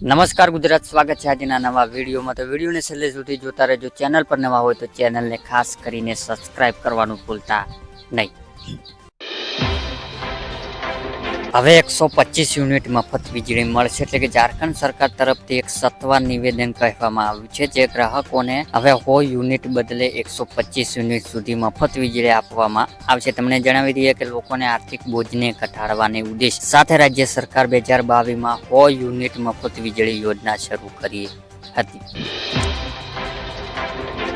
નમસ્કાર, ગુજરાત સ્વાગત છે આજના નવા વિડીયોમાં. તો વિડીયોને છેલ્લે સુધી જોતા રહેજો. ચેનલ પર નવા હોય તો ચેનલને ખાસ કરીને સબસ્ક્રાઈબ કરવાનું ભૂલતા નહીં. હવે એકસો પચીસ યુનિટ મફત વીજળી મળશે એટલે કે ઝારખંડ સરકાર તરફથી એક સત્વર નિવેદન કહેવામાં આવ્યું છે જે ગ્રાહકોને હવે સો યુનિટ બદલે એકસો પચીસ યુનિટ સુધી મફત વીજળી આપવામાં આવશે. તમને જણાવી દઈએ કે લોકોને આર્થિક બોજને ઘટાડવાને ઉદ્દેશ સાથે રાજ્ય સરકાર બે હજાર બાવીસમાં સો યુનિટ મફત વીજળી યોજના શરૂ કરી હતી.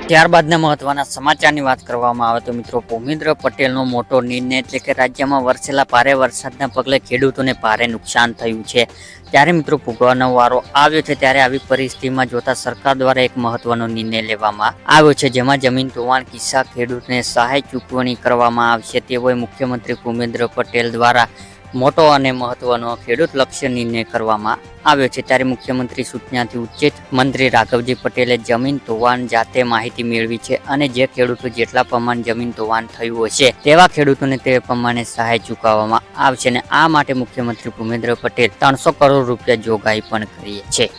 ત્યારબાદના મહત્વના સમાચારની વાત કરવામાં આવે તો મિત્રો, ભૂમિન્દ્ર પટેલનો મોટો નિર્ણય એટલે કે રાજ્યમાં વરસેલા ભારે વરસાદના પગલે ખેડૂતોને ભારે નુકસાન થયું છે. ત્યારે મિત્રો ભૂગવાનો વારો આવ્યો છે ત્યારે આવી પરિસ્થિતિમાં જોતા સરકાર દ્વારા એક મહત્વનો નિર્ણય લેવામાં આવ્યો છે, જેમાં જમીન ધોવાણ, કિસ્સા ખેડૂતને સહાય ચૂકવણી કરવામાં આવશે. તેવો મુખ્યમંત્રી ભૂપેન્દ્ર પટેલ દ્વારા મોટો અને મહત્વનો ખેડૂત લક્ષ્ય નિર્ણય કરવામાં આવ્યો છે. ત્યારે મુખ્યમંત્રી સૂચનાથી ઉચ્ચિત મંત્રી રાઘવજી પટેલે જમીન ધોવાણ જાતે માહિતી મેળવી છે અને જે ખેડૂતો જેટલા પ્રમાણ જમીન ધોવાણ થયું હશે તેવા ખેડૂતોને તે પ્રમાણે સહાય ચૂકવવામાં આવશે અને આ માટે મુખ્યમંત્રી ભૂપેન્દ્ર પટેલ ત્રણસો કરોડ રૂપિયા જોગાઈ પણ કરી છે.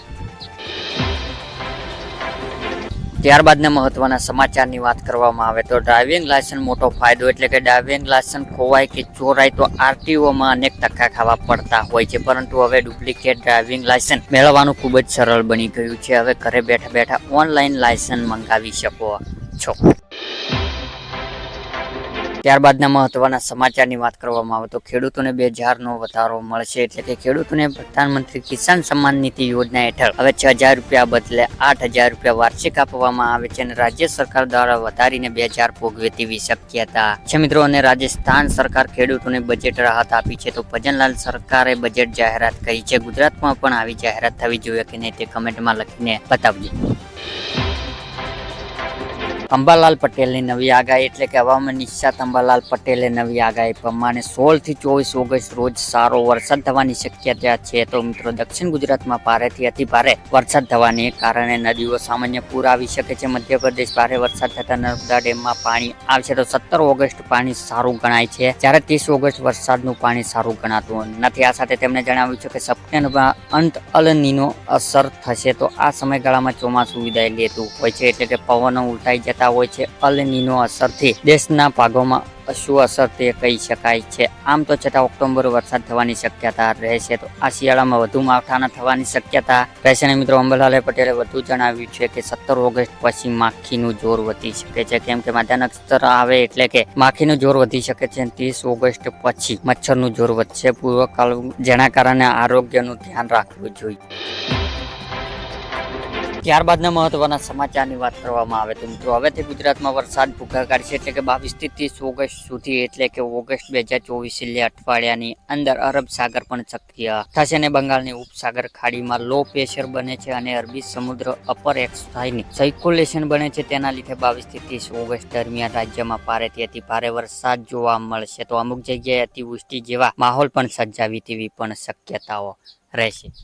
ત્યારબાદના મહત્વના સમાચારની વાત કરવામાં આવે તો ડ્રાઇવિંગ લાયસન્સ મોટો ફાયદો એટલે કે ડ્રાઇવિંગ લાયસન્સ ખોવાય કે ચોરાય તો આરટીઓમાં અનેક ટકા ખાવા પડતા હોય છે. પરંતુ હવે ડુપ્લિકેટ ડ્રાઇવિંગ લાયસન્સ મેળવવાનું ખૂબ જ સરળ બની ગયું છે. હવે ઘરે બેઠા બેઠા ઓનલાઈન લાયસન્સ મંગાવી શકો છો. ત્યારબાદના મહત્વના સમાચારની વાત કરવામાં આવે તો ખેડૂતોને બે હજારનો વધારો મળશે એટલે કે ખેડૂતોને પ્રધાનમંત્રી કિસાન સન્માન નિધિ યોજના હેઠળ હવે છ હજાર રૂપિયા બદલે આઠ હજાર રૂપિયા વાર્ષિક આપવામાં આવે છે અને રાજ્ય સરકાર દ્વારા વધારીને બે હજાર ભોગવે તેવી શક્યતા. છે મિત્રો, અને રાજસ્થાન સરકાર ખેડૂતોને બજેટ રાહત આપી છે તો ભજનલાલ સરકારે બજેટ જાહેરાત કરી છે. ગુજરાતમાં પણ આવી જાહેરાત થવી જોઈએ કે નહીં તે કમેન્ટમાં લખીને બતાવજો અંબાલાલ પટેલની નવી આગાહી એટલે કે હવામાન નિષ્ણાત અંબાલાલ પટેલે નવી આગાહી પ્રમાણે સોળથી ચોવીસ ઓગસ્ટ રોજ સારો વરસાદ થવાની શક્યતા છે. તો મિત્રો, દક્ષિણ ગુજરાતમાં ભારેથી અતિ ભારે વરસાદ થવાને કારણે નદીઓ સામાન્ય પૂર આવી શકે છે. મધ્યપ્રદેશ ભારે વરસાદ થતા નર્મદા ડેમમાં પાણી આવશે તો સત્તર ઓગસ્ટ પાણી સારું ગણાય છે. જ્યારે ત્રીસ ઓગસ્ટ વરસાદનું પાણી સારું ગણાતું નથી. આ સાથે તેમણે જણાવ્યું છે કે સપ્ટેમ્બરમાં અંત અલનીનો અસર થશે. તો આ સમયગાળામાં ચોમાસું વિદાય લેતું હોય છે. એટલે કે પવનો ઉલટાઈ જતા હોય છે, અલનીનો અસરથી દેશના ભાગોમાં શું અસર તે કહી શકાય છે. આમ તો છતાં ઓક્ટોબર વરસાદ થવાની શક્યતા રહેશે તો આ શિયાળામાં વધુ માવઠાના થવાની શક્યતા રહેશે અને મિત્રો? અંબલાલે પટેલે વધુ જણાવ્યું છે કે સત્તર ઓગસ્ટ પછી માખીનું જોર વધી શકે છે. કેમ કે માધા સ્તર આવે એટલે કે માખીનું જોર વધી શકે છે ત્રીસ ઓગસ્ટ પછી મચ્છરનું જોર વધશે. પૂર્વકાળ જેના કારણે આરોગ્યનું ધ્યાન રાખવું જોઈએ. ત્યારબાદના મહત્વના સમાચારની વાત કરવામાં આવે તો મિત્રો, હવેથી ગુજરાતમાં વરસાદ ભૂખાકાર કાઢશે એટલે કે બાવીસથી ત્રીસ ઓગસ્ટ સુધી, એટલે કે ઓગસ્ટ બે હજાર ચોવીસ છેલ્લે અઠવાડિયાની અંદર અરબ સાગર પણ સક્રિય થશે અને બંગાળની ઉપસાગર ખાડીમાં લો પ્રેશર બને છે અને અરબી સમુદ્ર અપર એક્સાઇની સર્ક્યુલેશન બને છે. તેના લીધે બાવીસથી ત્રીસ ઓગસ્ટ દરમિયાન રાજ્યમાં ભારેથી અતિ ભારે વરસાદ જોવા મળશે. તો અમુક જગ્યાએ અતિવૃષ્ટિ જેવા માહોલ પણ સર્જાવી તેવી પણ શક્યતાઓ રહેશે.